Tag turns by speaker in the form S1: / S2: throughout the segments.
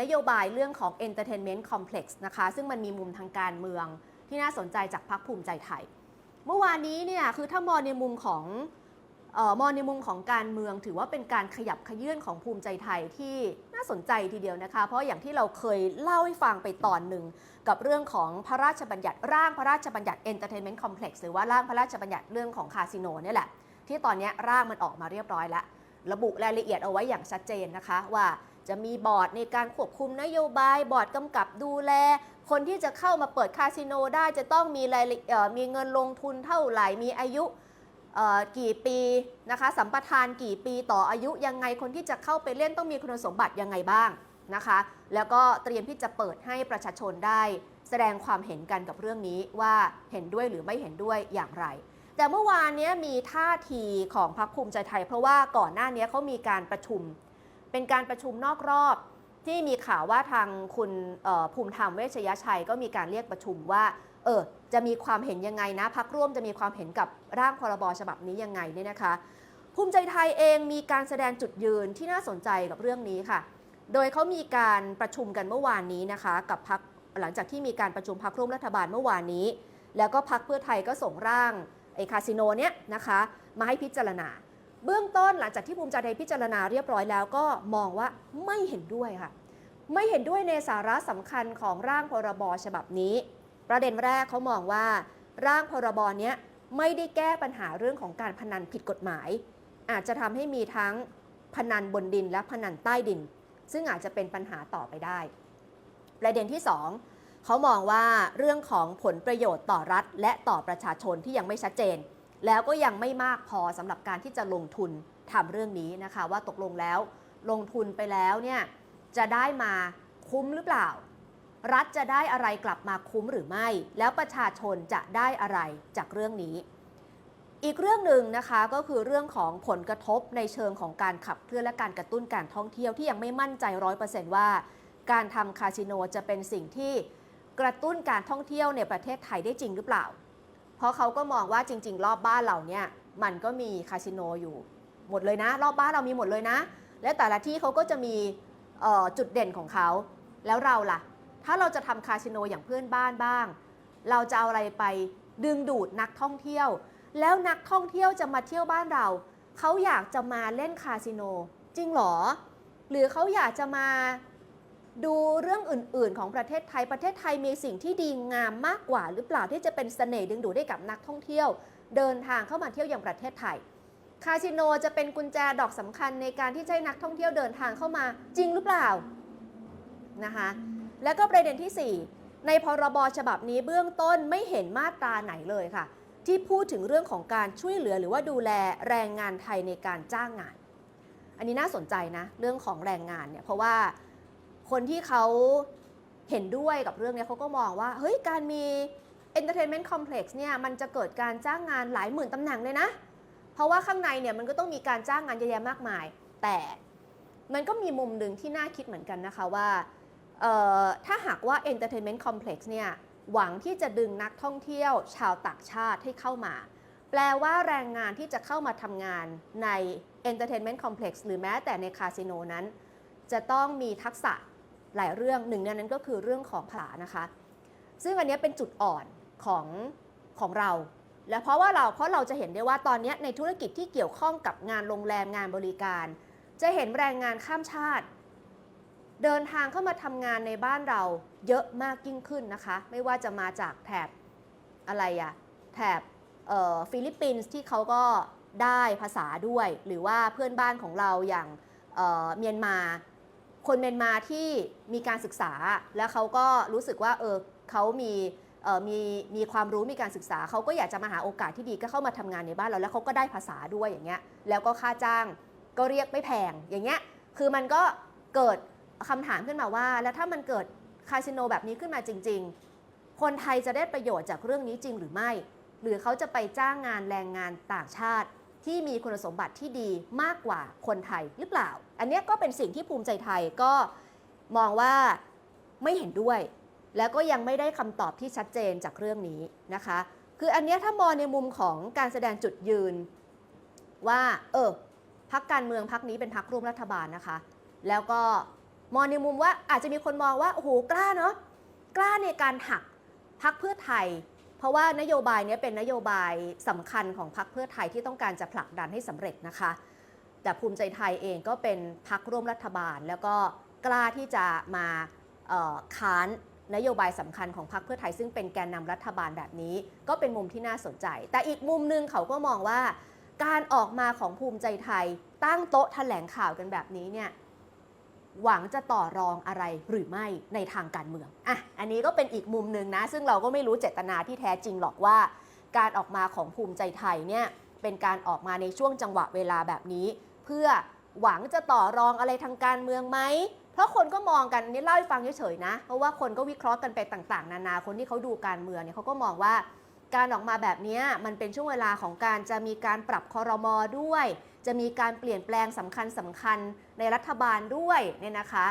S1: นโยบายเรื่องของ Entertainment Complex นะคะ ซึ่งมันมีมุมทางการเมืองที่น่าสนใจจากพรรคภูมิใจไทย เมื่อวานนี้เนี่ยคือถ้ามองในมุมของออมองในมุมของการเมือง ถือว่าเป็นการขยับขยื่นของภูมิใจไทยที่น่าสนใจทีเดียวนะคะ เพราะอย่างที่เราเคยเล่าให้ฟังไปตอนหนึ่ง กับเรื่องของพระราชบัญญัติร่างพระราชบัญญัติ Entertainment Complex หรือว่าร่างพระราชบัญญัติเรื่องของคาสิโนเนี่ยแหละที่ตอนนี้ร่างมันออกมาเรียบร้อยแล้วระบุรายละเอียดเอาไว้อย่างชัดเจนนะคะว่า จะมีบอร์ดในการควบคุมนโยบาย บอร์ดกำกับดูแล คนที่จะเข้ามาเปิดคาสิโนได้จะต้องมีรายมีเงินลงทุนเท่าไหร่ มีอายุกี่ปีนะคะ สัมปทานกี่ปีต่ออายุยังไง คนที่จะเข้าไปเล่นต้องมีคุณสมบัติยังไงบ้างนะคะ แล้วก็เตรียมที่จะเปิดให้ประชาชนได้ แสดงความเห็นกันกับเรื่องนี้ว่าเห็นด้วยหรือไม่เห็นด้วยอย่างไร แต่เมื่อวานนี้มีท่าทีของพรรคภูมิใจไทย เพราะว่าก่อนหน้านี้เขามีการประชุม เป็นการประชุมนอกรอบที่มีข่าวว่าทางคุณภูมิธรรมเวชยชัยก็มีการเรียกประชุมว่า เออ จะมีความเห็นยังไงนะพักร่วมจะมีความเห็นกับร่างพรบฉบับนี้ยังไงเนี่ยนะคะ ภูมิใจไทยเองมีการแสดงจุดยืนที่น่าสนใจกับเรื่องนี้ค่ะ โดยเขามีการประชุมกันเมื่อวานนี้นะคะ กับพักหลังจากที่มีการประชุมพักร่วมรัฐบาลเมื่อวานนี้ แล้วก็พักเพื่อไทยก็ส่งร่างไอ้คาสิโนเนี้ยนะคะ มาให้พิจารณา เบื้องต้นหลังจากที่ภูมิใจไทยพิจารณาเรียบร้อยแล้วก็มองว่าไม่เห็นด้วยค่ะ ไม่เห็นด้วยในสาระสำคัญของร่างพรบฉบับนี้ ประเด็นแรกเขามองว่า ร่างพรบเนี้ยไม่ได้แก้ปัญหาเรื่องของการพนันผิดกฎหมาย อาจจะทำให้มีทั้งพนันบนดินและพนันใต้ดิน ซึ่งอาจจะเป็นปัญหาต่อไปได้ ประเด็นที่สองเขามองว่าเรื่องของผลประโยชน์ต่อรัฐ และต่อประชาชนที่ยังไม่ชัดเจน แล้วก็ยังไม่มากพอสำหรับการที่จะลงทุนทำเรื่องนี้นะคะ ว่าตกลงแล้วลงทุนไปแล้วเนี่ยจะได้มาคุ้มหรือเปล่า รัฐจะได้อะไรกลับมาคุ้มหรือไม่ แล้วประชาชนจะได้อะไรจากเรื่องนี้ อีกเรื่องหนึ่งนะคะก็คือเรื่องของผลกระทบในเชิงของการขับเคลื่อนและการกระตุ้นการท่องเที่ยวที่ยังไม่มั่นใจร้อยเปอร์เซนต์ว่า การทำคาสิโนจะเป็นสิ่งที่กระตุ้นการท่องเที่ยวในประเทศไทยได้จริงหรือเปล่า เพราะเขาก็มองว่าจริง ๆ รอบบ้านเราเนี่ยมันก็มีคาสิโนอยู่หมดเลยนะ รอบบ้านเรามีหมดเลยนะ และแต่ละที่เขาก็จะมีจุดเด่นของเขา แล้วเราล่ะ ถ้าเราจะทำคาสิโนอย่างเพื่อนบ้านบ้าง เราจะเอาอะไรไปดึงดูดนักท่องเที่ยว แล้วนักท่องเที่ยวจะมาเที่ยวบ้านเรา เขาอยากจะมาเล่นคาสิโน จริงหรอ หรือเขาอยากจะมา ดูเรื่องอื่น ๆ ของประเทศไทย ประเทศไทยมีสิ่งที่ดีงามมากกว่า หรือเปล่าที่จะเป็นเสน่ห์ดึงดูดให้กับนักท่องเที่ยว เดินทางเข้ามาเที่ยวอย่างประเทศไทย คาสิโนจะเป็นกุญแจดอกสำคัญในการที่จะให้นักท่องเที่ยวเดินทางเข้ามาจริงหรือเปล่านะคะแล้วก็ประเด็นที่ 4 ในพรบฉบับนี้เบื้องต้นไม่เห็นมาตราไหนเลยค่ะ ที่พูดถึงเรื่องของการช่วยเหลือหรือว่าดูแลแรงงานไทยในการจ้างงาน อันนี้น่าสนใจนะเรื่องของแรงงานเนี่ยเพราะว่า คนที่เขาเห็นด้วยกับเรื่องนี้เขาก็มองว่า เฮ้ย การมี entertainment complex เนี่ยมันจะเกิดการจ้างงานหลายหมื่นตำแหน่งเลยนะ เพราะว่าข้างในเนี่ยมันก็ต้องมีการจ้างงานเยอะแยะมากมาย แต่มันก็มีมุมหนึ่งที่น่าคิดเหมือนกันนะคะว่า ถ้าหากว่า entertainment complex เนี่ยหวังที่จะดึงนักท่องเที่ยวชาวต่างชาติให้เข้ามา แปลว่าแรงงานที่จะเข้ามาทำงานใน entertainment complex หรือแม้แต่ในคาสิโนนั้น จะต้องมีทักษะ หลายเรื่องหนึ่งในนั้นก็คือเรื่องของภาษานะคะ ซึ่งอันนี้เป็นจุดอ่อนของของเรา และเพราะว่าเราเพราะเราจะเห็นได้ว่าตอนนี้ในธุรกิจที่เกี่ยวข้องกับงานโรงแรมงานบริการ จะเห็นแรงงานข้ามชาติ เดินทางเข้ามาทำงานในบ้านเราเยอะมากยิ่งขึ้นนะคะ ไม่ว่าจะมาจากแถบอะไรอะแถบฟิลิปปินส์ที่เขาก็ได้ภาษาด้วย หรือว่าเพื่อนบ้านของเราอย่างเมียนมา คนเมียนมาที่มีการศึกษา แล้วเขาก็รู้สึกว่าเออเขามีมีมีความรู้มีการศึกษาเขาก็อยากจะมาหาโอกาสที่ดีก็เข้ามาทำงานในบ้านเราแล้วเขาก็ได้ภาษาด้วยอย่างเงี้ยแล้วก็ค่าจ้างก็เรียกไม่แพงอย่างเงี้ยคือมันก็เกิดคำถามขึ้นมาว่า แล้วถ้ามันเกิดคาสิโนแบบนี้ขึ้นมาจริง ๆ คนไทยจะได้ประโยชน์จากเรื่องนี้จริงหรือไม่ หรือเขาจะไปจ้างงานแรงงานต่างชาติ ที่มีคุณสมบัติที่ดีมากกว่าคนไทยหรือเปล่า อันนี้ก็เป็นสิ่งที่ภูมิใจไทยก็มองว่าไม่เห็นด้วย แล้วก็ยังไม่ได้คำตอบที่ชัดเจนจากเรื่องนี้นะคะ คืออันนี้ถ้ามองในมุมของการแสดงจุดยืนว่าเออพักการเมืองพักนี้เป็นพักร่วมรัฐบาลนะคะ แล้วก็มองในมุมว่าอาจจะมีคนมองว่าโอ้โหกล้าเนาะกล้าในการหักพักเพื่อไทย เพราะว่านโยบายเนี้ยเป็นนโยบายสำคัญของพักเพื่อไทยที่ต้องการจะผลักดันให้สำเร็จนะคะ แต่ภูมิใจไทยเองก็เป็นพักร่วมรัฐบาล แล้วก็กล้าที่จะมาค้านนโยบายสำคัญของพรรคเพื่อไทย ซึ่งเป็นแกนนำรัฐบาลแบบนี้ ก็เป็นมุมที่น่าสนใจ แต่อีกมุมหนึงเขาก็มองว่า การออกมาของภูมิใจไทย ตั้งโต๊ะแถลงข่าวกันแบบนี้เนี่ย หวังจะต่อรองอะไรหรือไม่ในทางการเมืองอะอันนี้ก็เป็นอีกมุมหนึ่งนะ ซึ่งเราก็ไม่รู้เจตนาที่แท้จริงหรอกว่า การออกมาของภูมิใจไทยเนี่ยเป็นการออกมาในช่วงจังหวะเวลาแบบนี้ เพื่อหวังจะต่อรองอะไรทางการเมืองไหม เพราะคนก็มองกันอันนี่เล่าให้ฟังเฉยๆนะ เพราะว่าคนก็วิเคราะห์กันไปต่าง ๆ นานาคนที่เขาดูการเมืองเนี่ยเขาก็มองว่า การออกมาแบบนี้มันเป็นช่วงเวลาของการจะมีการปรับคอรมอด้วย จะมีการเปลี่ยนแปลงสำคัญสำคัญในรัฐบาลด้วยเนี่ยนะคะ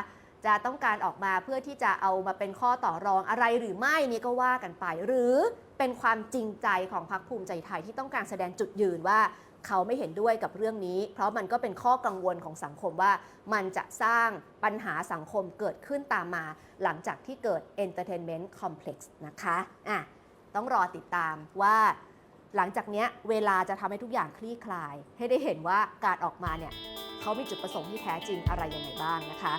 S1: จะต้องการออกมาเพื่อที่จะเอามาเป็นข้อต่อรองอะไรหรือไม่นี่ก็ว่ากันไป หรือเป็นความจริงใจของพรรคภูมิใจไทยที่ต้องการแสดงจุดยืนว่าเขาไม่เห็นด้วยกับเรื่องนี้ เพราะมันก็เป็นข้อกังวลของสังคมว่า มันจะสร้างปัญหาสังคมเกิดขึ้นตามมา หลังจากที่เกิด Entertainment Complex นะคะอะต้องรอติดตามว่า หลังจากนี้เวลาจะทำให้ทุกอย่างคลี่คลาย ให้ได้เห็นว่าการออกมาเนี่ยเขามีจุดประสงค์ที่แท้จริงอะไรยังไงบ้างนะคะ